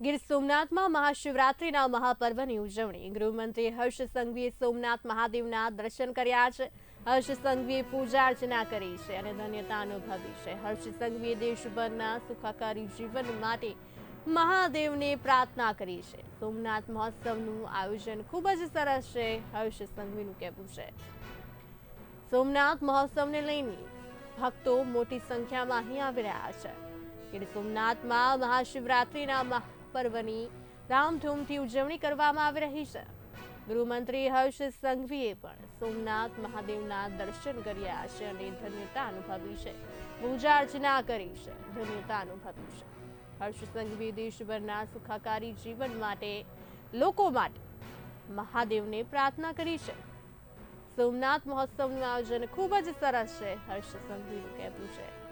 ગીર સોમનાથમાં મહાશિવરાત્રિના મહાપર્વની ઉજવણી. ગૃહમંત્રી હર્ષ સંઘવીએ સોમનાથ મહાદેવના દર્શન કર્યા છે. હર્ષ સંઘવીએ પૂજા અર્ચના કરી છે અને ધન્યતા અનુભવી છે. હર્ષ સંઘવીએ દેશભરના સુખાકારી જીવન માટે મહાદેવને પ્રાર્થના કરી છે. સોમનાથ મહોત્સવનું આયોજન ખૂબ જ સરસ છે. હર્ષ સંઘવીનું કહેવું છે. સોમનાથ મહોત્સવને લઈને ભક્તો મોટી સંખ્યામાં અહીં આવી રહ્યા છે. ગીર સોમનાથમાં મહાશિવરાત્રિના મહાપર્વની ધામધૂમથી ઉજવણી કરવામાં આવી રહી છે. ગૃહમંત્રી હર્ષ સંઘવીએ પણ સોમનાથ મહાદેવના દર્શન કર્યા છે અને ધન્યતા અનુભવી છે. પૂજા અર્ચના કરી છે, ધન્યતા અનુભવી છે. હર્ષ સંઘવી દેશભરના સુખાકારી જીવન માટે, લોકો માટે મહાદેવને પ્રાર્થના કરી છે. સોમનાથ મહોત્સવનું આયોજન ખૂબ જ સરસ છે, હર્ષ સંઘવીનું કહેવું છે.